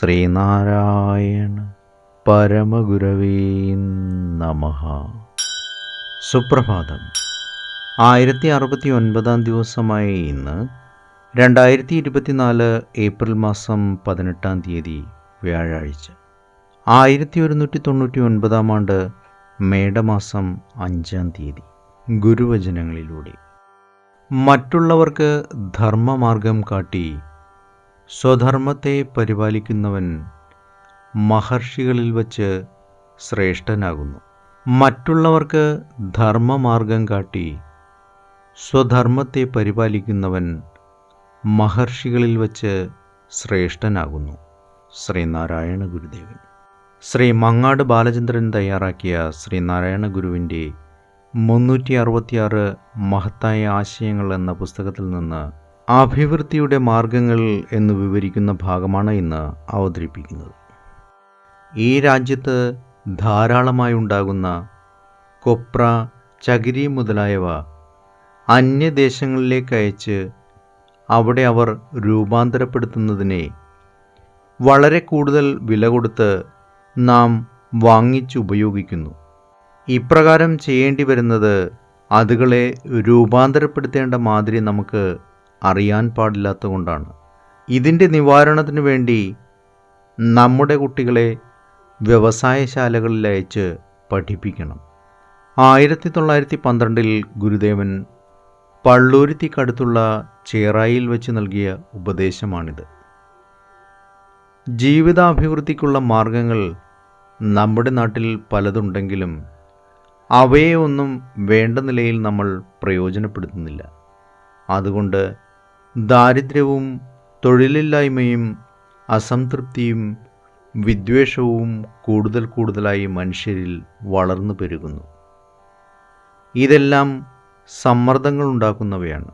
ശ്രീനാരായണ പരമഗുരവേ നമ. സുപ്രഭാതം. ആയിരത്തി അറുപത്തി ഒൻപതാം ദിവസമായ ഇന്ന് രണ്ടായിരത്തി ഇരുപത്തിനാല് ഏപ്രിൽ മാസം പതിനെട്ടാം തീയതി വ്യാഴാഴ്ച. ആയിരത്തി ഒരുന്നൂറ്റി തൊണ്ണൂറ്റി ഒൻപതാം ആണ്ട് മേടമാസം അഞ്ചാം തീയതി. ഗുരുവചനങ്ങളിലൂടെ. മറ്റുള്ളവർക്ക് ധർമ്മമാർഗം കാട്ടി സ്വധർമ്മത്തെ പരിപാലിക്കുന്നവൻ മഹർഷികളിൽ വച്ച് ശ്രേഷ്ഠനാകുന്നു. മറ്റുള്ളവർക്ക് ധർമ്മമാർഗം കാട്ടി സ്വധർമ്മത്തെ പരിപാലിക്കുന്നവൻ മഹർഷികളിൽ വച്ച് ശ്രേഷ്ഠനാകുന്നു. ശ്രീനാരായണ ഗുരുദേവൻ. ശ്രീ മങ്ങാട് ബാലചന്ദ്രൻ തയ്യാറാക്കിയ ശ്രീനാരായണ ഗുരുവിന്റെ മുന്നൂറ്റി അറുപത്തിയാറ് മഹത്തായ ആശയങ്ങൾ എന്ന പുസ്തകത്തിൽ നിന്ന് അഭിവൃദ്ധിയുടെ മാർഗങ്ങൾ എന്ന് വിവരിക്കുന്ന ഭാഗമാണ് ഇന്ന് അവതരിപ്പിക്കുന്നത്. ഈ രാജ്യത്ത് ധാരാളമായി ഉണ്ടാകുന്ന കൊപ്ര ചകിരി മുതലായവ അന്യദേശങ്ങളിലേക്ക് അയച്ച് അവിടെ അവർ രൂപാന്തരപ്പെടുത്തുന്നതിനെ വളരെ കൂടുതൽ വില കൊടുത്ത് നാം വാങ്ങിച്ചുപയോഗിക്കുന്നു ഇപ്രകാരം ചെയ്യേണ്ടി വരുന്നത് അതുകളെ രൂപാന്തരപ്പെടുത്തേണ്ട മാതിരി നമുക്ക് അറിയാൻ പാടില്ലാത്തതുകൊണ്ടാണ്. ഇതിന്റെ നിവാരണത്തിന് വേണ്ടി നമ്മുടെ കുട്ടികളെ വ്യവസായശാലകളിൽ അയച്ച് പഠിപ്പിക്കണം. ആയിരത്തി തൊള്ളായിരത്തി പന്ത്രണ്ടിൽ ഗുരുദേവൻ പള്ളൂരുത്തിക്കടുത്തുള്ള ചേറായിൽ വെച്ച് നൽകിയ ഉപദേശമാണിത്. ജീവിതാഭിവൃദ്ധിക്കുള്ള മാർഗങ്ങൾ നമ്മുടെ നാട്ടിൽ പലതുണ്ടെങ്കിലും അവയെ ഒന്നും വേണ്ട നിലയിൽ നമ്മൾ പ്രയോജനപ്പെടുത്തുന്നില്ല. അതുകൊണ്ട് ദാരിദ്ര്യവും തൊഴിലില്ലായ്മയും അസംതൃപ്തിയും വിദ്വേഷവും കൂടുതൽ കൂടുതലായി മനുഷ്യരിൽ വളർന്നു പെരുകുന്നു. ഇതെല്ലാം സമ്മർദ്ദങ്ങൾ ഉണ്ടാക്കുന്നവയാണ്.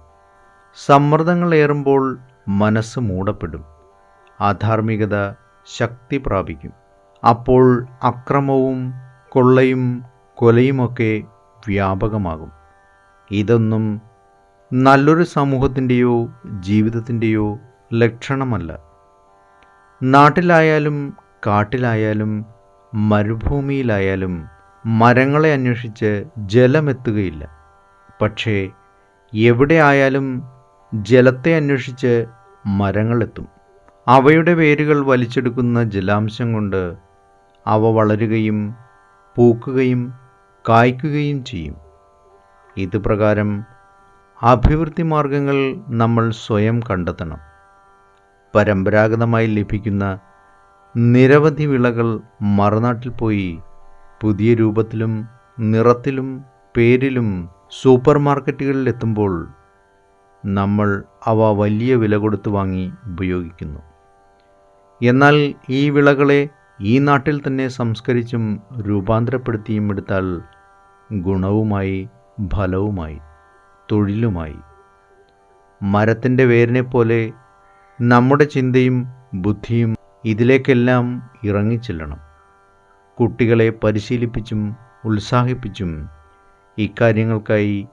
സമ്മർദ്ദങ്ങൾ ഏറുമ്പോൾ മനസ്സ് മൂടപ്പെടും. ആധാർമികത ശക്തി പ്രാപിക്കും. അപ്പോൾ അക്രമവും കൊള്ളയും കൊലയുമൊക്കെ വ്യാപകമാകും. ഇതൊന്നും നല്ലൊരു സമൂഹത്തിന്റെയോ ജീവിതത്തിന്റെയോ ലക്ഷണമല്ല. നാട്ടിലായാലും കാട്ടിലായാലും മരുഭൂമിയിലായാലും മരങ്ങളെ അന്വേഷിച്ച് ജലമെത്തുകയില്ല. പക്ഷേ എവിടെ ആയാലും ജലത്തെ അന്വേഷിച്ച് മരങ്ങളെത്തും. അവയുടെ വേരുകൾ വലിച്ചെടുക്കുന്ന ജലാംശം കൊണ്ട് അവ വളരുകയും പൂക്കുകയും കായ്ക്കുകയും ചെയ്യും. ഇത് പ്രകാരം അഭിവൃദ്ധി മാർഗങ്ങൾ നമ്മൾ സ്വയം കണ്ടെത്തണം. പരമ്പരാഗതമായി ലഭിക്കുന്ന നിരവധി വിളകൾ മറുനാട്ടിൽ പോയി പുതിയ രൂപത്തിലും നിറത്തിലും പേരിലും സൂപ്പർ മാർക്കറ്റുകളിൽ എത്തുമ്പോൾ നമ്മൾ അവ വലിയ വില കൊടുത്ത് വാങ്ങി ഉപയോഗിക്കുന്നു. എന്നാൽ ഈ വിളകളെ ഈ നാട്ടിൽ തന്നെ സംസ്കരിച്ചും രൂപാന്തരപ്പെടുത്തിയും എടുത്താൽ ഗുണവുമായി ഫലവുമായി തൊഴിലുമായി. മരത്തിന്റെ വേരിനെ പോലെ നമ്മുടെ ചിന്തയും ബുദ്ധിയും ഇതിലേക്കെല്ലാം ഇറങ്ങിച്ചെല്ലണം. കുട്ടികളെ പരിശീലിപ്പിച്ചും ഉത്സാഹിപ്പിച്ചും ഇക്കാര്യങ്ങൾക്കായി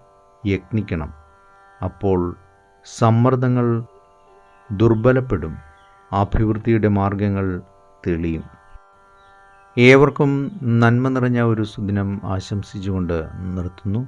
യത്നിക്കണം. അപ്പോൾ സമ്മർദ്ദങ്ങൾ ദുർബലപ്പെടും. അഭിവൃദ്ധിയുടെ മാർഗങ്ങൾ തെളിയും. ഏവർക്കും നന്മ നിറഞ്ഞ ഒരു സുദിനം ആശംസിച്ചുകൊണ്ട് നിർത്തുന്നു.